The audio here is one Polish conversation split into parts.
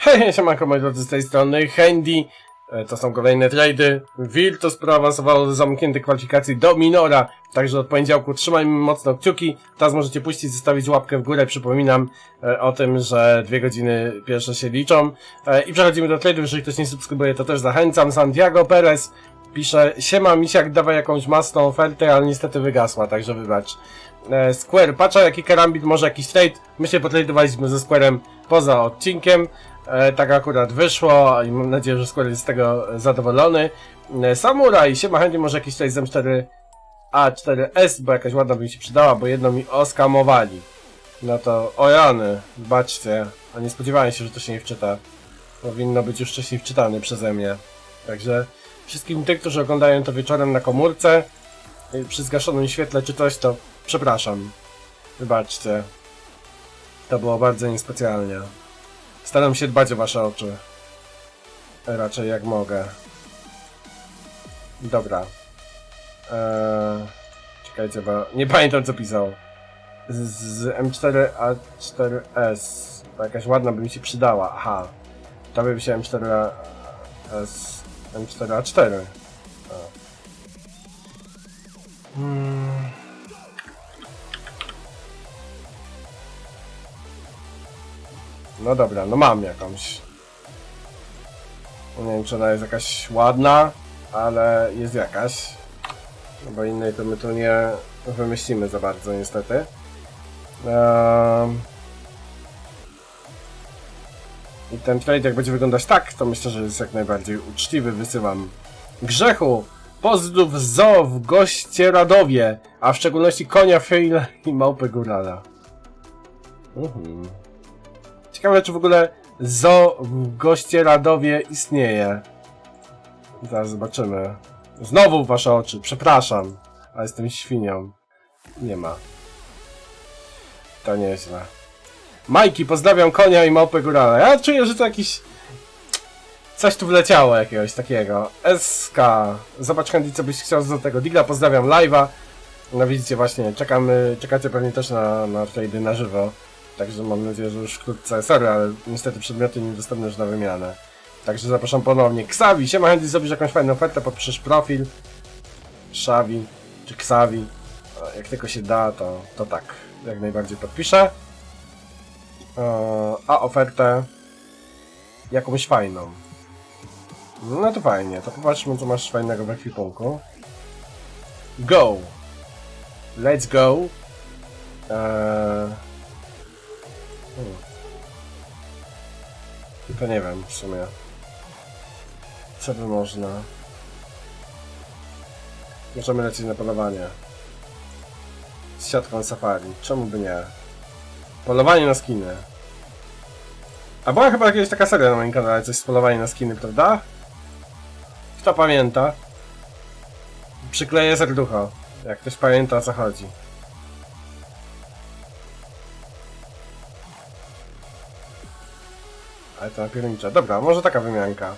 Hej, siemanko moi drodzy z tej strony, Handy. E, To są kolejne trady. Virtus proawansowało do zamkniętej kwalifikacji do Minora. Także od poniedziałku trzymajmy mocno kciuki. Teraz możecie puścić, zostawić łapkę w górę. Przypominam e, o tym, że dwie godziny pierwsze się liczą. E, I przechodzimy do trade'ów. Jeżeli ktoś nie subskrybuje, to też zachęcam. Santiago Perez pisze, siema misiak, dawaj jakąś masną ofertę, ale niestety wygasła, także wybacz. Square, patrzę jaki karambit, może jakiś trade. My się potradowaliśmy ze Square'em poza odcinkiem. E, tak akurat wyszło i mam nadzieję, że Square jest z tego zadowolony. E, Samurai, siema chętnie może jakiś trade z M4 A4S, bo jakaś ładna by mi się przydała, bo jedno mi oskamowali. No to, o Jany, baczcie, a nie spodziewałem się, że to się nie wczyta. Powinno być już wcześniej wczytane przeze mnie. Także wszystkim tym, którzy oglądają to wieczorem na komórce, y, przy zgaszonym świetle czy coś, to przepraszam. Wybaczcie. To było bardzo niespecjalnie. Staram się dbać o wasze oczy. Raczej jak mogę. Dobra. Eee, czekajcie, bo nie pamiętam co pisał. Z, z M4A4S. To jakaś ładna by mi się przydała. Aha. To by się M4A... S... M4A4. O. Hmm. No dobra, no mam jakąś. Nie wiem, czy ona jest jakaś ładna, ale jest jakaś. No bo innej to my tu nie wymyślimy za bardzo, niestety. Ehm. I ten trade jak będzie wyglądać tak, to myślę, że jest jak najbardziej uczciwy. Wysyłam Grzechu, pozdrów z zoo w goście Radowie, a w szczególności konia Fejla i małpy Górala. Mhm. Ciekawe, czy w ogóle zoo w goście Radowie istnieje. Zaraz zobaczymy. Znowu wasze oczy, przepraszam, ale jestem świnią. Nie ma. To nieźle. Majki, pozdrawiam konia i małpę górala. Ja czuję, że to jakiś... Coś tu wleciało jakiegoś takiego. SK. Zobacz Handy, co byś chciał do tego Digla. Pozdrawiam live'a. No widzicie właśnie, czekamy, czekacie pewnie też na, na trady na żywo. Także mam nadzieję, że już wkrótce. Sorry, ale niestety przedmioty niedostępne już na wymianę. Także zapraszam ponownie. Ksawi, siema Handy, zrobisz jakąś fajną ofertę, podpiszesz profil. Szawi, czy Ksawi. Jak tylko się da, to, to tak, jak najbardziej podpiszę. A ofertę jakąś fajną. No to fajnie, to popatrzmy co masz fajnego w ekwipunku. Go! Let's go! Eee... hmm. To nie wiem w sumie. Co by można? Możemy lecieć na polowanie. Z siatką safari. Czemu by nie? Polowanie na skiny. A była chyba jakaś taka seria na moim kanale, coś z polowanie na skiny, prawda? Kto pamięta? Przykleję serducho, jak ktoś pamięta o co chodzi. Ale to napiernicze. Dobra, może taka wymianka.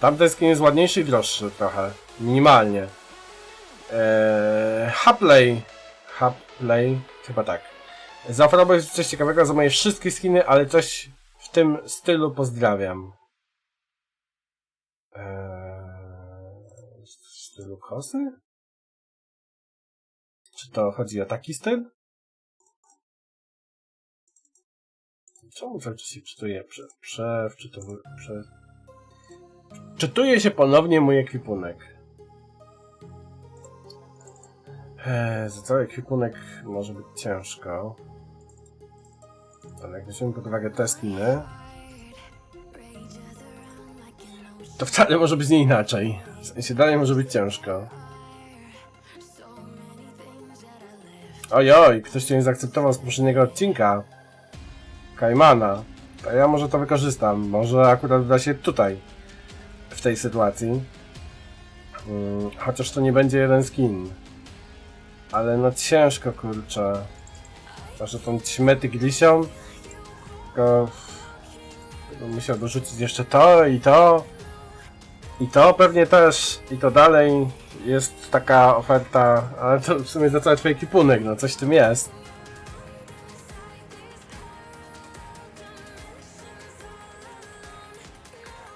Tamten skin jest ładniejszy i droższy trochę. Minimalnie. Eee, Hapley. Hapley. Chyba tak. Zaoferowałeś coś ciekawego za moje wszystkie skiny, ale coś w tym stylu pozdrawiam. Eee, w stylu kosy? Czy to chodzi o taki styl? Czemu cały czas się czytuje? Prze, prze, prze... Czytuje się ponownie mój ekwipunek. Eee, za cały ekwipunek może być ciężko. Ale jak weźmiemy pod uwagę te skiny, to wcale może być nie inaczej. W sensie dalej może być ciężko. Ojoj, ktoś cię nie zaakceptował z poprzedniego odcinka. Kajmana. To ja może to wykorzystam. Może akurat uda się tutaj. W tej sytuacji. Hmm, chociaż to nie będzie jeden skin. Ale no ciężko kurczę. Może tą ćmę tygrisią? Tylko... Bym musiał dorzucić jeszcze to i to. I to pewnie też. I to dalej. Jest taka oferta. Ale to w sumie za cały twój ekipunek. No coś w tym jest.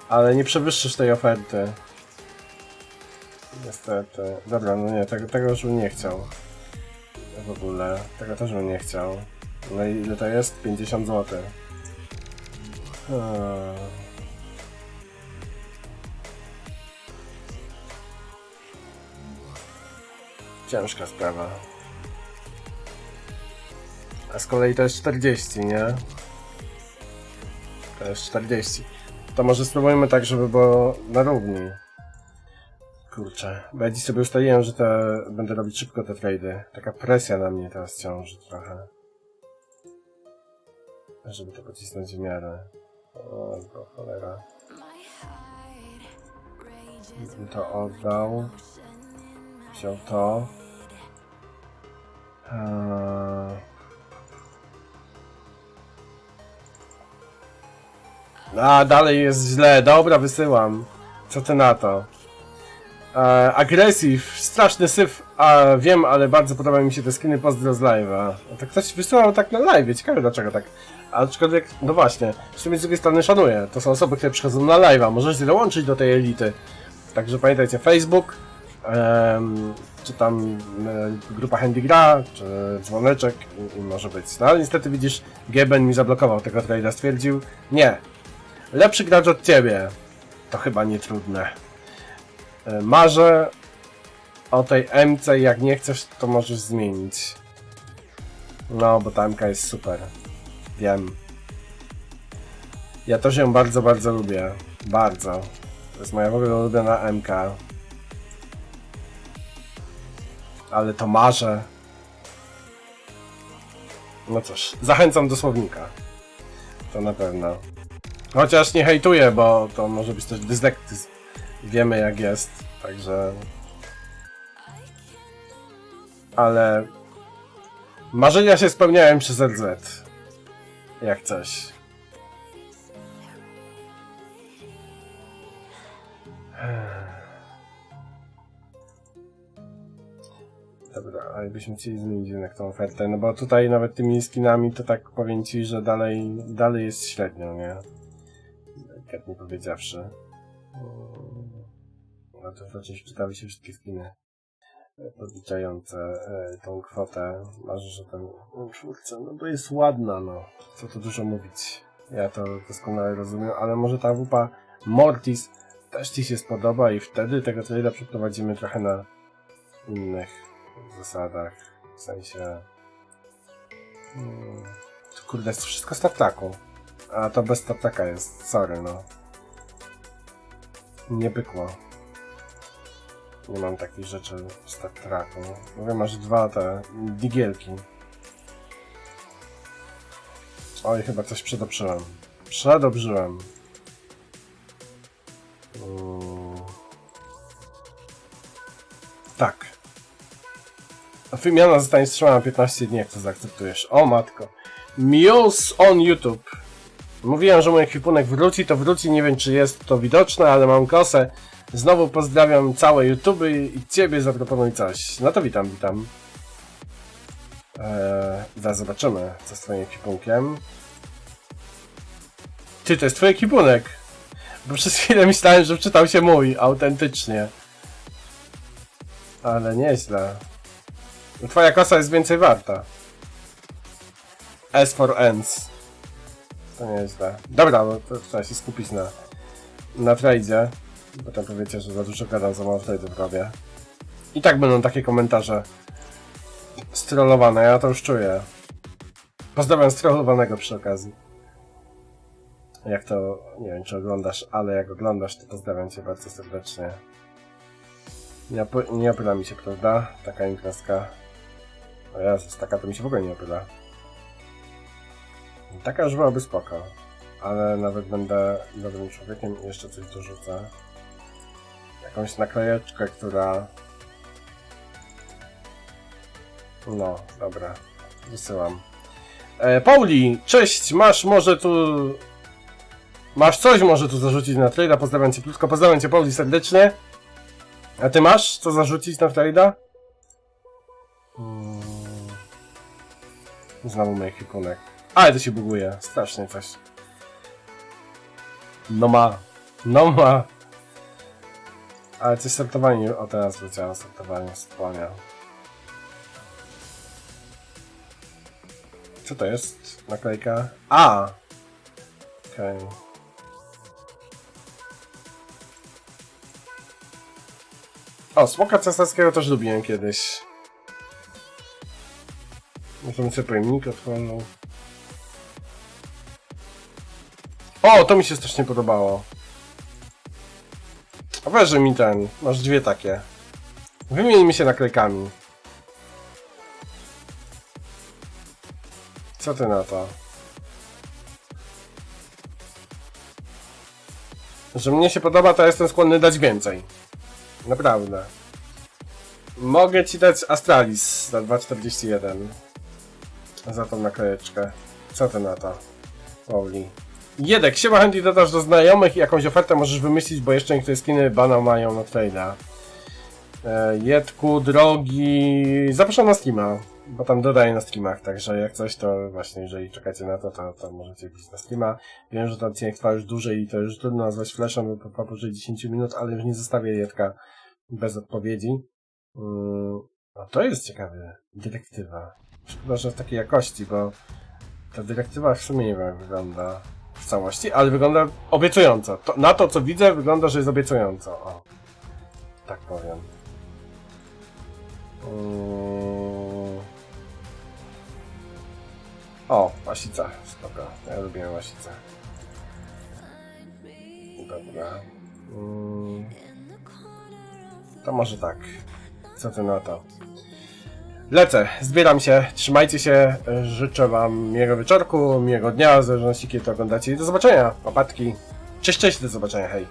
Ale nie przewyższysz tej oferty. Niestety. Dobra, no nie, tego, tego już bym nie chciał. W ogóle. Tego też bym nie chciał. No i ile to jest? 50 zł. Hmm. Ciężka sprawa. A z kolei to jest 40, nie? To jest 40. To może spróbujmy tak, żeby było na równi. Kurczę. Bo ja dziś sobie ustaliłem, że te, będę robić szybko te trady. Taka presja na mnie teraz ciąży trochę. Żeby to pocisnąć w miarę. O, cholera. Bym to oddał. Wziął to. Eee... A, dalej jest źle. Dobra, wysyłam. Co ty na to? E, agresyw, straszny syf, a wiem, ale bardzo podobają mi się te skiny pozdro z live'a. No to ktoś wysyłał tak na live, ciekawe dlaczego tak. Aczkolwiek, no właśnie, w sumie z drugiej strony szanuję. To są osoby, które przychodzą na live'a, możesz je dołączyć do tej elity. Także pamiętajcie, Facebook, em, czy tam e, grupa Handy Gra, czy dzwoneczek i, i może być. No ale niestety widzisz, Geben mi zablokował tego trade'a, stwierdził, nie, lepszy gracz od ciebie. To chyba nie trudne. E, Marzę o tej MC, jak nie chcesz, to możesz zmienić. No, bo ta MK jest super. Wiem. Ja też ją bardzo, bardzo lubię. Bardzo. To jest moja w ogóle ulubiona MK. Ale to marzę. No cóż, zachęcam do słownika. To na pewno. Chociaż nie hejtuję, bo to może być też dyslektyzm. Wiemy jak jest, także... Ale... Marzenia się spełniają przez RZ. Jak coś. Dobra, a jakbyśmy chcieli zmienić jednak tą ofertę, no bo tutaj nawet tymi skinami to tak powiem ci, że dalej, dalej jest średnio, nie? Delikatnie powiedziawszy. No to raczej czytały się wszystkie skiny e, podliczające e, tą kwotę. Marzysz o tym no, czwórce, no bo jest ładna, no. Co tu dużo mówić. Ja to doskonale rozumiem, ale może ta wupa Mortis też Ci się spodoba i wtedy tego trade'a przeprowadzimy trochę na innych zasadach. W sensie... Hmm, kurde, jest wszystko z tartaku. A to bez tartaka jest, sorry no. Nie bykło. Nie mam takich rzeczy w Star Treku. Mówię, masz dwa te digielki. Oj, chyba coś przedobrzyłem. Przedobrzyłem. Mm. Tak. Wymiana zostanie wstrzymana 15 dni, jak to zaakceptujesz. O matko. Muse on YouTube. Mówiłem, że mój ekwipunek wróci, to wróci. Nie wiem, czy jest to widoczne, ale mam kosę. Znowu pozdrawiam całe YouTube i Ciebie zaproponuj coś. No to witam, witam. Eee, zaraz zobaczymy, co z Twoim ekwipunkiem. Ty, to jest Twój ekipunek! Bo przez chwilę myślałem, że wczytał się mój, autentycznie. Ale nieźle. Twoja kosa jest więcej warta. S for ends. To nieźle. Dobra, bo to trzeba się skupić na, na tradzie. Potem powiecie, że za dużo gadam, za mało trade'ów robię. I tak będą takie komentarze strollowane, ja to już czuję. Pozdrawiam strollowanego przy okazji. Jak to, nie wiem czy oglądasz, ale jak oglądasz, to pozdrawiam cię bardzo serdecznie. Nie, nie opyla mi się, prawda? Taka imprezka. O Jezus, taka to mi się w ogóle nie opyla. Taka już byłaby spoko. Ale nawet będę dobrym człowiekiem i jeszcze coś dorzucę. Jakąś naklejeczkę, która... No, dobra. Wysyłam. E, Pauli, cześć, masz może tu... Masz coś może tu zarzucić na trade'a? Pozdrawiam cię krótko, pozdrawiam cię Pauli serdecznie. A ty masz co zarzucić na trade'a? Hmm. Znowu mój ekwipunek. Ale to się buguje, strasznie coś. No ma. No ma. Ale coś sortowanie, o teraz wróciłem, sortowanie wspomniał. Co to jest? Naklejka? A! Okej. O, smoka cesarskiego też lubiłem kiedyś. Możemy sobie pojemnik otworzył. O, to mi się strasznie podobało. Weź, mi ten. Masz dwie takie. Wymienimy się naklejkami. Co ty na to? Że mnie się podoba, to jestem skłonny dać więcej. Naprawdę. Mogę ci dać Astralis za 2,41. Za tą naklejeczkę. Co ty na to? Pauli. Jedek, siema chętnie dodasz do znajomych i jakąś ofertę możesz wymyślić, bo jeszcze niektóre skiny bana mają na trade'a. E, Jedku, drogi, zapraszam na streama, bo tam dodaję na streamach, także jak coś to właśnie, jeżeli czekacie na to, to, to możecie być na streama. Wiem, że ten odcinek trwa już dłużej i to już trudno nazwać flashem, bo po powyżej 10 minut, ale już nie zostawię Jedka bez odpowiedzi. A to jest ciekawe, dyrektywa. Że w takiej jakości, bo ta dyrektywa w sumie nie wiem wygląda w całości, ale wygląda obiecująco. To, na to co widzę wygląda, że jest obiecująco. O, tak powiem. Mm. O, łasica, spoko. Ja lubię łasicę. Dobra. Mm. To może tak. Co ty na to? Lecę, zbieram się, trzymajcie się, życzę wam miłego wieczorku, miłego dnia, w zależności kiedy to oglądacie i do zobaczenia, papatki. Cześć, cześć, do zobaczenia, hej.